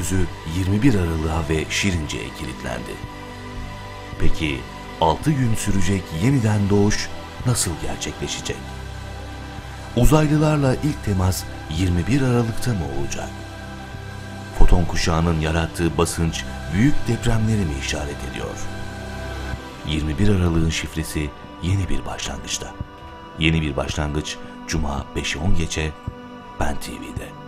gözü 21 Aralık'a ve Şirince'ye kilitlendi. Peki 6 gün sürecek yeniden doğuş nasıl gerçekleşecek? Uzaylılarla ilk temas 21 Aralık'ta mı olacak? Foton kuşağının yarattığı basınç büyük depremleri mi işaret ediyor? 21 Aralık'ın şifresi yeni bir başlangıçta. Yeni bir başlangıç Cuma 5'e 10 gece Ben TV'de.